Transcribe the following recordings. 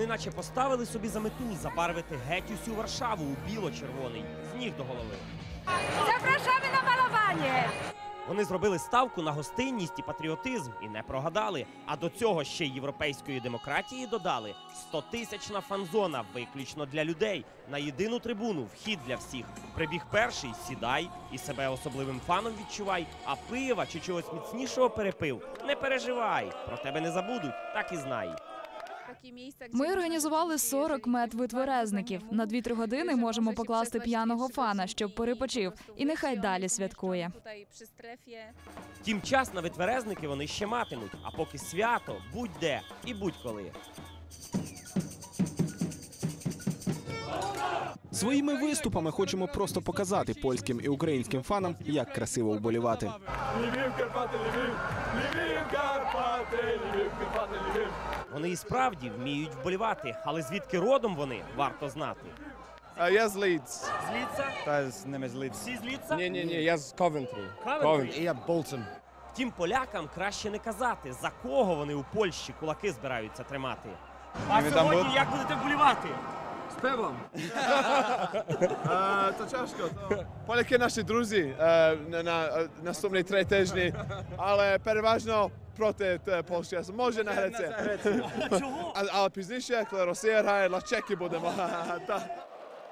Вони наче поставили собі за мету забарвити геть усю Варшаву у біло-червоний з ніг до голови. Zapraszamy na malowanie! Вони зробили ставку на гостинність і патріотизм і не прогадали. А до цього ще й європейської демократії додали 100-тисячна фан-зона виключно для людей. На єдину трибуну вхід для всіх. Прибіг перший, сідай і себе особливим фаном відчувай. А пива чи чогось міцнішого перепив. Не переживай, про тебе не забудуть, так і знай. Ми організували 40 медвитверезників. На 2-3 години можемо покласти п'яного фана, щоб перепочив, і нехай далі святкує. Втім, час на витверезники вони ще матимуть. А поки свято будь-де і будь-коли. Своїми виступами хочемо просто показати польським і українським фанам, як красиво вболівати. Львів, Карпати, Львів! Львів, Карпати, Львів, Карпати, Львів! Вони і справді вміють вболівати, але звідки родом вони варто знати. А я з Лідс. З Ліца? Та з ними з Лідс. Всі з Ліца? Ні, ні, ні, я з Ковентрі. Ковентрі? І я Болтон. Втім, полякам краще не казати, за кого вони у Польщі кулаки збираються тримати. А Ми там сьогодні були- як будете вболівати? То тяжко. то- Поляки наші друзі е, на, на е, наступні три тижні, але переважно проти Польщі. Може на Грецію. Чого? А- Але пізніше, коли Росія грає, на Чеки будемо.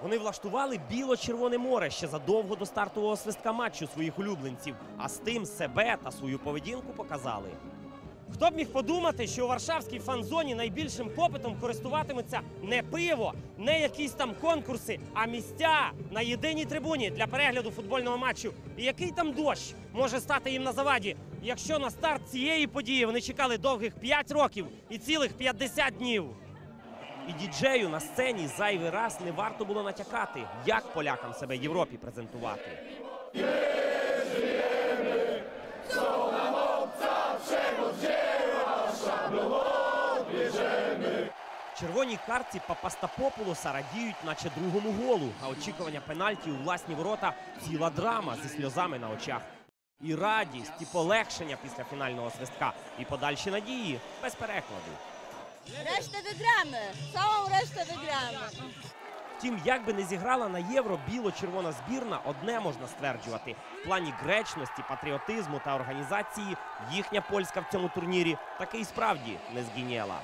Вони влаштували біло-червоне море ще задовго до стартового свистка матчу своїх улюбленців, а з тим себе та свою поведінку показали. Хто б міг подумати, що у Варшавській фан-зоні найбільшим попитом користуватиметься не пиво, не якісь там конкурси, а місця на єдиній трибуні для перегляду футбольного матчу. І який там дощ може стати їм на заваді, якщо на старт цієї події вони чекали довгих 5 років і цілих 50 днів. І діджею на сцені зайвий раз не варто було натякати, як полякам себе Європі презентувати. Червоній картці Папастапопулоса радіють, наче другому голу, а очікування пенальті у власні ворота ціла драма зі сльозами на очах. І радість, і полегшення після фінального свистка, і подальші надії без перекладу. Resztę wygramy. Całą resztę wygramy. Втім, як би не зіграла на євро біло-червона збірна, одне можна стверджувати: в плані гречності, патріотизму та організації їхня польська в цьому турнірі таки й справді не згініла.